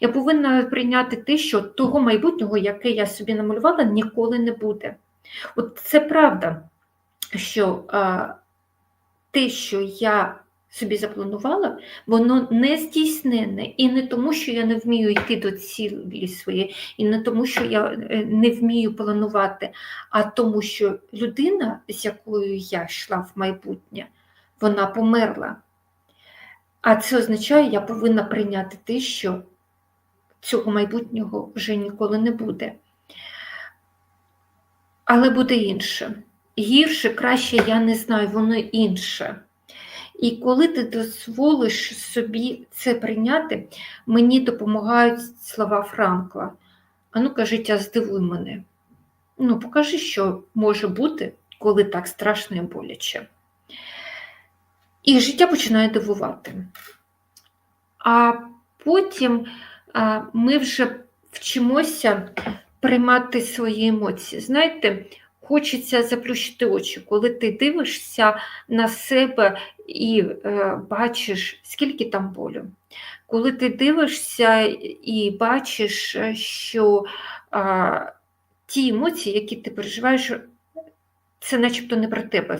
Я повинна прийняти те, що того майбутнього, яке я собі намалювала, ніколи не буде. От це правда, що а, те, що я собі запланувала, воно не здійснене. І не тому, що я не вмію йти до цілі своєї, і не тому, що я е, не вмію планувати, а тому, що людина, з якою я йшла в майбутнє, вона померла. А це означає, я повинна прийняти те, що цього майбутнього вже ніколи не буде. Але буде інше. Гірше, краще, я не знаю, воно інше. І коли ти дозволиш собі це прийняти, мені допомагають слова Франкла. А ну-ка, здивуй мене. Ну, покажи, що може бути, коли так страшно і боляче. І життя починає дивувати. А потім а, ми вже вчимося приймати свої емоції. Знаєте, хочеться заплющити очі, коли ти дивишся на себе і е, бачиш, скільки там болю. Коли ти дивишся і бачиш, е, що е, ті емоції, які ти переживаєш, це начебто не про тебе.